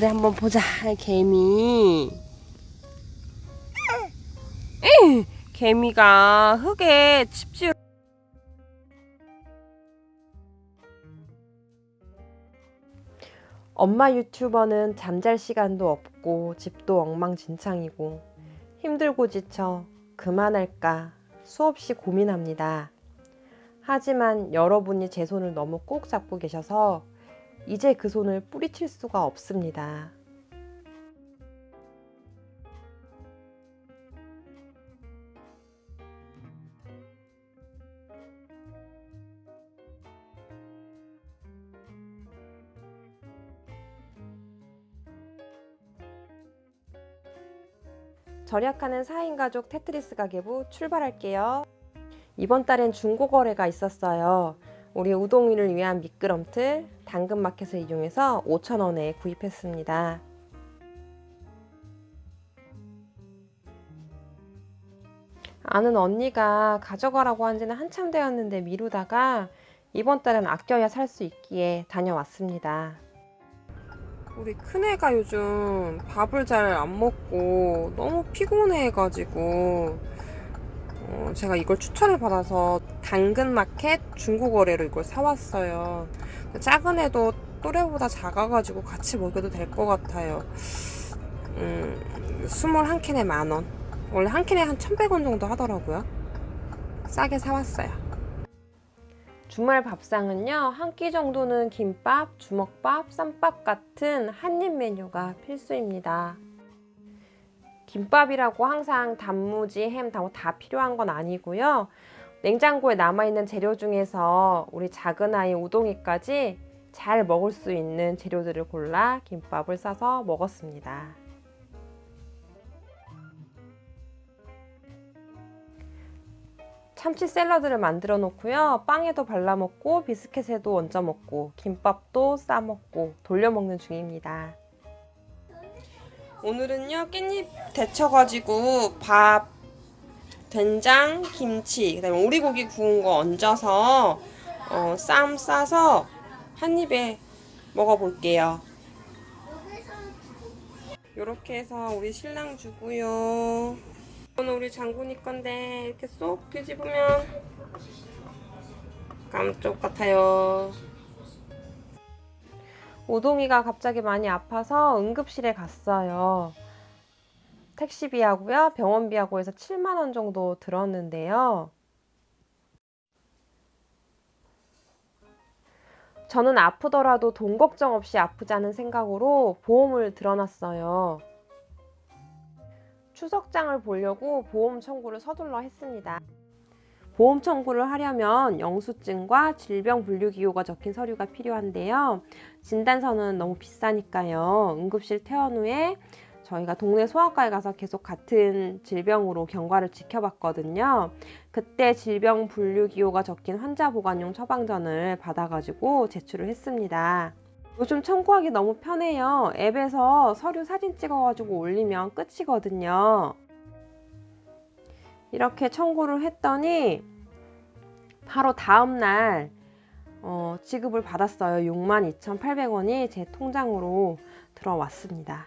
그래 한번 보자 개미 에이, 개미가 흙에 집 지어 엄마 유튜버는 잠잘 시간도 없고 집도 엉망진창이고 힘들고 지쳐 그만할까 수없이 고민합니다. 하지만 여러분이 제 손을 너무 꼭 잡고 계셔서 이제 그 손을 뿌리칠 수가 없습니다. 절약하는 4인 가족 테트리스 가게부 출발할게요. 이번 달엔 중고 거래가 있었어요. 우리 우동이를 위한 미끄럼틀 당근마켓을 이용해서 5,000원에 구입했습니다. 아는 언니가 가져가라고 한 지는 한참 되었는데 미루다가 이번 달은 아껴야 살 수 있기에 다녀왔습니다. 우리 큰애가 요즘 밥을 잘 안 먹고 너무 피곤해가지고 어, 제가 이걸 추천을 받아서 당근마켓 중고거래로 이걸 사왔어요. 작은 애도 또래보다 작아가지고 같이 먹여도 될 것 같아요. 음, 21캔에 만원. 원래 한 캔에 한 1,100원 정도 하더라고요. 싸게 사왔어요. 주말 밥상은요, 한 끼 정도는 김밥, 주먹밥, 쌈밥 같은 한입 메뉴가 필수입니다. 김밥이라고 항상 단무지, 햄, 다, 다 필요한 건 아니고요. 냉장고에 남아있는 재료 중에서 우리 작은 아이 우동이까지 잘 먹을 수 있는 재료들을 골라 김밥을 싸서 먹었습니다. 참치 샐러드를 만들어 놓고요. 빵에도 발라 먹고 비스켓에도 얹어 먹고 김밥도 싸 먹고 돌려 먹는 중입니다. 오늘은요 깻잎 데쳐가지고 밥, 된장, 김치, 그 다음에 오리고기 구운 거 얹어서 어, 쌈 싸서 한 입에 먹어볼게요. 이렇게 해서 우리 신랑 주고요. 이거는 우리 장군이 건데 이렇게 쏙 뒤집으면 감쪽 같아요. 오동이가 갑자기 많이 아파서 응급실에 갔어요. 택시비하고요, 병원비하고 해서 7만원 정도 들었는데요. 저는 아프더라도 돈 걱정 없이 아프자는 생각으로 보험을 들어놨어요. 추석장을 보려고 보험 청구를 서둘러 했습니다. 보험 청구를 하려면 영수증과 질병 분류 기호가 적힌 서류가 필요한데요. 진단서는 너무 비싸니까요. 응급실 퇴원 후에 저희가 동네 소아과에 가서 계속 같은 질병으로 경과를 지켜봤거든요. 그때 질병 분류 기호가 적힌 환자 보관용 처방전을 받아가지고 제출을 했습니다. 요즘 청구하기 너무 편해요. 앱에서 서류 사진 찍어가지고 올리면 끝이거든요. 이렇게 청구를 했더니 바로 다음날 어, 지급을 받았어요. 62,800원이 제 통장으로 들어왔습니다.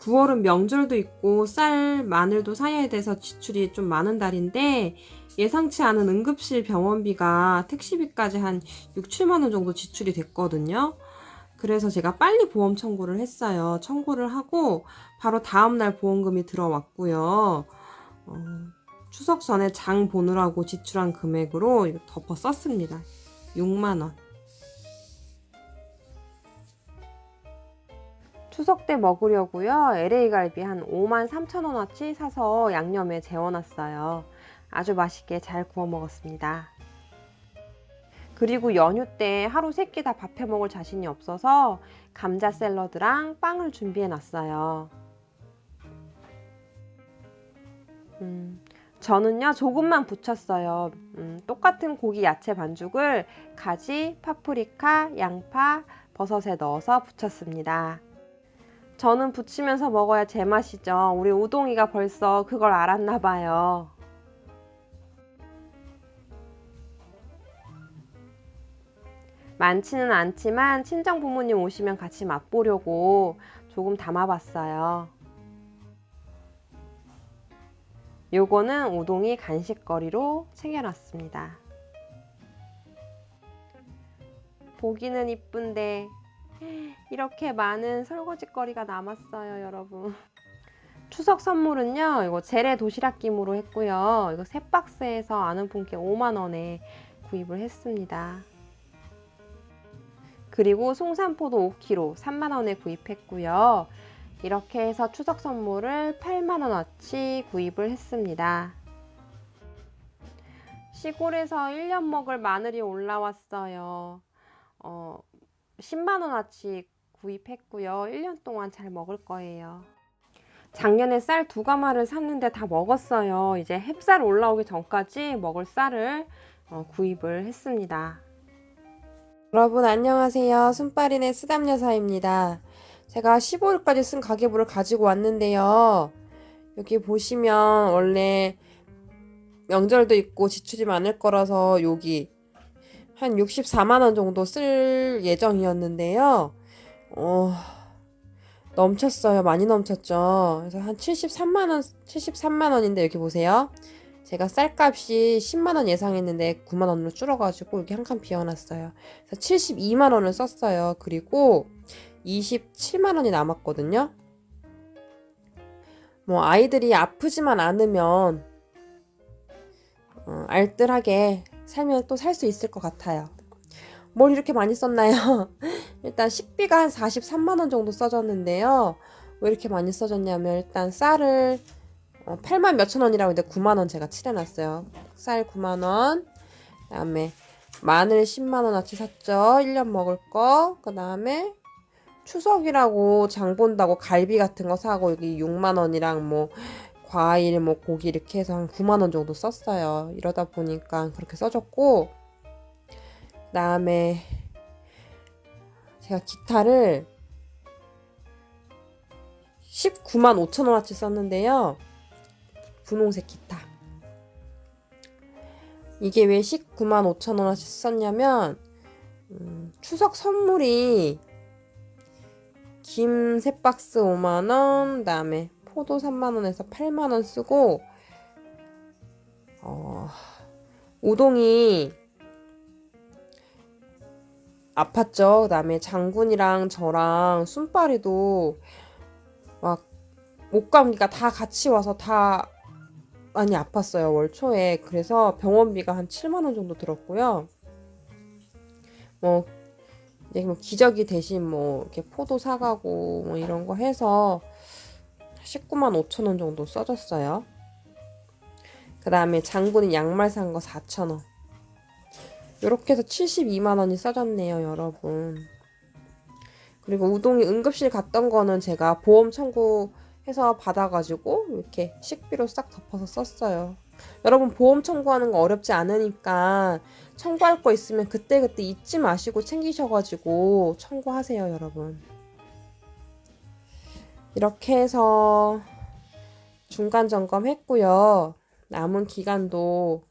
9월은 명절도 있고 쌀, 마늘도 사야 돼서 지출이 좀 많은 달인데 예상치 않은 응급실 병원비가 택시비까지 한 6, 7만 원 정도 지출이 됐거든요. 그래서 제가 빨리 보험 청구를 했어요. 청구를 하고 바로 다음날 보험금이 들어왔고요. 어, 추석 전에 장 보느라고 지출한 금액으로 덮어 썼습니다. 6만 원. 추석 때 먹으려고요. LA 갈비 한 5만 3천 원어치 사서 양념에 재워놨어요. 아주 맛있게 잘 구워 먹었습니다. 그리고 연휴 때 하루 세 끼 다 밥해 먹을 자신이 없어서 감자 샐러드랑 빵을 준비해 놨어요. 음, 저는요 조금만 부쳤어요. 음, 똑같은 고기 야채 반죽을 가지, 파프리카, 양파, 버섯에 넣어서 부쳤습니다. 저는 부치면서 먹어야 제맛이죠. 우리 우동이가 벌써 그걸 알았나 봐요. 많지는 않지만 친정 부모님 오시면 같이 맛보려고 조금 담아봤어요. 요거는 우동이 간식거리로 챙겨놨습니다. 보기는 이쁜데 이렇게 많은 설거지거리가 남았어요, 여러분. 추석 선물은요, 이거 재래 도시락 김으로 했고요. 이거 세 박스에서 아는 분께 5만 원에 구입을 했습니다. 그리고 송산포도 5kg 3만 원에 구입했고요. 이렇게 해서 추석 선물을 8만 원어치 구입을 했습니다. 시골에서 1년 먹을 마늘이 올라왔어요. 어, 10만 원어치 구입했고요. 1년 동안 잘 먹을 거예요. 작년에 쌀 두 가마를 샀는데 다 먹었어요. 이제 햅쌀 올라오기 전까지 먹을 쌀을 어, 구입을 했습니다. 여러분 안녕하세요. 순빠린의 쓰담여사입니다. 제가 15일까지 쓴 가계부를 가지고 왔는데요. 여기 보시면 원래 명절도 있고 지출이 많을 거라서 여기 한 64만 원 정도 쓸 예정이었는데요. 어, 넘쳤어요. 많이 넘쳤죠. 그래서 한 73만 원, 73만 원인데 여기 보세요. 제가 쌀값이 10만 원 예상했는데 9만 원으로 줄어가지고 여기 한칸 비워놨어요. 그래서 72만 원을 썼어요. 그리고 27만 원이 남았거든요. 뭐 아이들이 아프지만 않으면 어, 알뜰하게 살면 또 살 수 있을 것 같아요. 뭘 이렇게 많이 썼나요? 일단 식비가 한 43만 원 정도 써졌는데요. 왜 이렇게 많이 써졌냐면 일단 쌀을 어, 8만 몇천 원이라고 했는데 9만 원 제가 칠해놨어요. 쌀 9만 원. 그다음에 마늘 10만 원어치 샀죠. 1년 먹을 거. 그다음에 추석이라고 장 본다고 갈비 같은 거 사고 여기 6만 원이랑 뭐 과일 뭐 고기 이렇게 해서 한 9만 원 정도 썼어요. 이러다 보니까 그렇게 써줬고 그다음에 제가 기타를 19만 5천 원어치 썼는데요. 분홍색 기타. 이게 왜 19만 5천 원어치 썼냐면 음, 추석 선물이 김세 박스 5만 원, 그다음에 포도 3만 원에서 8만 원 쓰고 어, 우동이 아팠죠. 그 다음에 장군이랑 저랑 순파리도 막 목감기가 다 같이 와서 다 많이 아팠어요. 월 초에. 그래서 병원비가 한 7만 원 정도 들었고요. 뭐 이제 뭐 기저귀 대신 뭐 이렇게 포도 사가고 뭐 이런 거 해서 19만 5천 원 정도 써줬어요. 그 다음에 장군이 양말 산 거 4천 원. 이렇게 해서 72만 원이 써졌네요, 여러분. 그리고 우동이 응급실 갔던 거는 제가 보험 청구 해서 받아가지고 이렇게 식비로 싹 덮어서 썼어요. 여러분 보험 청구하는 거 어렵지 않으니까 청구할 거 있으면 그때 그때 잊지 마시고 챙기셔가지고 청구하세요, 여러분. 이렇게 해서 중간 점검했고요. 남은 기간도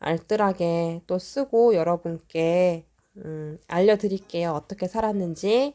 알뜰하게 또 쓰고 여러분께 음, 알려드릴게요. 어떻게 살았는지.